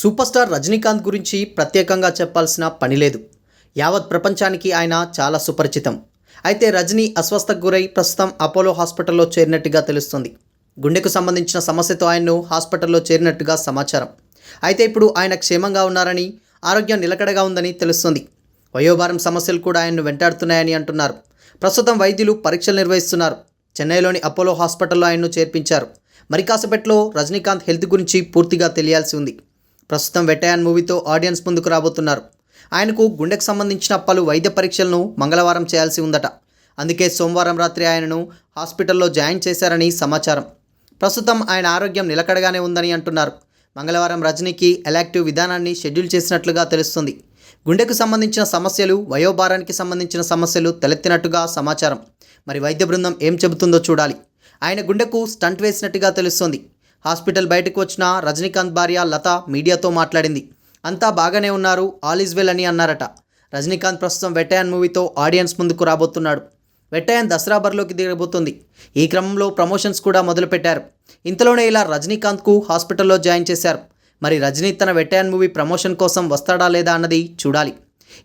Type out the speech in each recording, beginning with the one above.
Super star Rajinikanth గురించి ప్రత్యేకంగా చెప్పాల్సిన పని లేదు. యావత్ ప్రపంచానికి ఆయన చాలా సుపరిచితం. అయితే రజనీ అస్వస్థకు గురై ప్రస్తుతం అపోలో హాస్పిటల్లో చేరినట్టుగా తెలుస్తుంది. గుండెకు సంబంధించిన సమస్యతో ఆయన్ను హాస్పిటల్లో చేరినట్టుగా సమాచారం. అయితే ఇప్పుడు ఆయన క్షేమంగా ఉన్నారని ఆరోగ్యం నిలకడగా ఉందని తెలుస్తుంది. వయోభారం సమస్యలు కూడా ఆయన్ను వెంటాడుతున్నాయని అంటున్నారు. ప్రస్తుతం వైద్యులు పరీక్షలు నిర్వహిస్తున్నారు. చెన్నైలోని అపోలో హాస్పిటల్లో ఆయన్ను చేర్పించారు. మరి కాసేపట్లో రజనీకాంత్ హెల్త్ గురించి పూర్తిగా తెలియాల్సి ఉంది. ప్రస్తుతం వెటయాన్ మూవీతో ఆడియన్స్ ముందుకు రాబోతున్నారు. ఆయనకు గుండెకు సంబంధించిన పలు వైద్య పరీక్షలను మంగళవారం చేయాల్సి ఉందట. అందుకే సోమవారం రాత్రి ఆయనను హాస్పిటల్లో జాయిన్ చేశారని సమాచారం. ప్రస్తుతం ఆయన ఆరోగ్యం నిలకడగానే ఉందని అంటున్నారు. మంగళవారం రజనీకి ఎలాక్టివ్ విధానాన్ని షెడ్యూల్ చేసినట్లుగా తెలుస్తుంది. గుండెకు సంబంధించిన సమస్యలు వయోభారానికి సంబంధించిన సమస్యలు తలెత్తినట్టుగా సమాచారం. మరి వైద్య బృందం ఏం చెబుతుందో చూడాలి. ఆయన గుండెకు స్టంట్ వేసినట్టుగా తెలుస్తోంది. హాస్పిటల్ బయటకు వచ్చిన రజనీకాంత్ భార్య లత మీడియాతో మాట్లాడింది. అంతా బాగానే ఉన్నారు ఆల్ ఈజ్ వెల్ అని అన్నారట. రజనీకాంత్ ప్రస్తుతం వెటయాన్ మూవీతో ఆడియన్స్ ముందుకు రాబోతున్నాడు. వెటయాన్ దసరా బరిలోకి దిగబోతుంది. ఈ క్రమంలో ప్రమోషన్స్ కూడా మొదలుపెట్టారు. ఇంతలోనే ఇలా రజనీకాంత్కు హాస్పిటల్లో జాయిన్ చేశారు. మరి రజనీ తన వెటయాన్ మూవీ ప్రమోషన్ కోసం వస్తాడా లేదా అన్నది చూడాలి.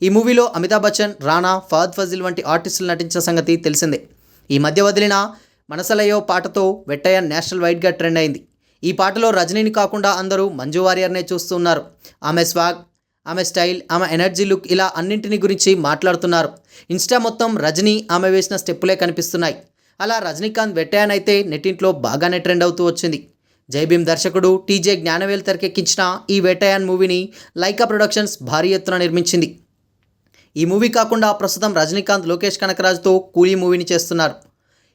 ఈ మూవీలో అమితాబ్ బచ్చన్ రానా ఫహద్ ఫజిల్ వంటి ఆర్టిస్టులు నటించిన సంగతి తెలిసిందే. ఈ మధ్య వదిలిన మనసలయో పాటతో వెట్టయ్య నేషనల్ వైడ్గా ట్రెండ్ అయింది. ఈ పాటలో రజనీని కాకుండా అందరూ మంజు వారియర్నే చూస్తున్నారు. ఆమె స్వాగ్ ఆమె స్టైల్ ఆమె ఎనర్జీ లుక్ ఇలా అన్నింటిని గురించి మాట్లాడుతున్నారు. ఇన్స్టా మొత్తం రజనీ ఆమె వేసిన స్టెప్పులే కనిపిస్తున్నాయి. అలా రజనీకాంత్ వెట్టాయనైతే అయితే నెట్టింట్లో బాగానే ట్రెండ్ అవుతూ వచ్చింది. జైభీం దర్శకుడు టీజే జ్ఞానవేల్ తెరకెక్కించిన ఈ వేటయాన్ మూవీని లైకా ప్రొడక్షన్స్ భారీ ఎత్తున నిర్మించింది. ఈ మూవీ కాకుండా ప్రస్తుతం రజనీకాంత్ లోకేష్ కనకరాజుతో కూలీ మూవీని చేస్తున్నారు.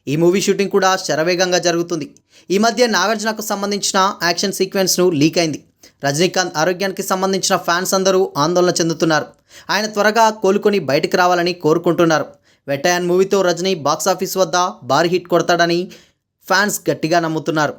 ఈ మూవీ షూటింగ్ కూడా శరవేగంగా జరుగుతుంది. ఈ మధ్య నాగార్జునకు సంబంధించిన యాక్షన్ సీక్వెన్స్ను లీక్ అయింది. రజనీకాంత్ ఆరోగ్యానికి సంబంధించిన ఫ్యాన్స్ అందరూ ఆందోళన చెందుతున్నారు. ఆయన త్వరగా కోలుకొని బయటికి రావాలని కోరుకుంటున్నారు. వెటయాన్ మూవీతో రజనీ బాక్సాఫీస్ వద్ద భారీ హిట్ కొడతాడని ఫ్యాన్స్ గట్టిగా నమ్ముతున్నారు.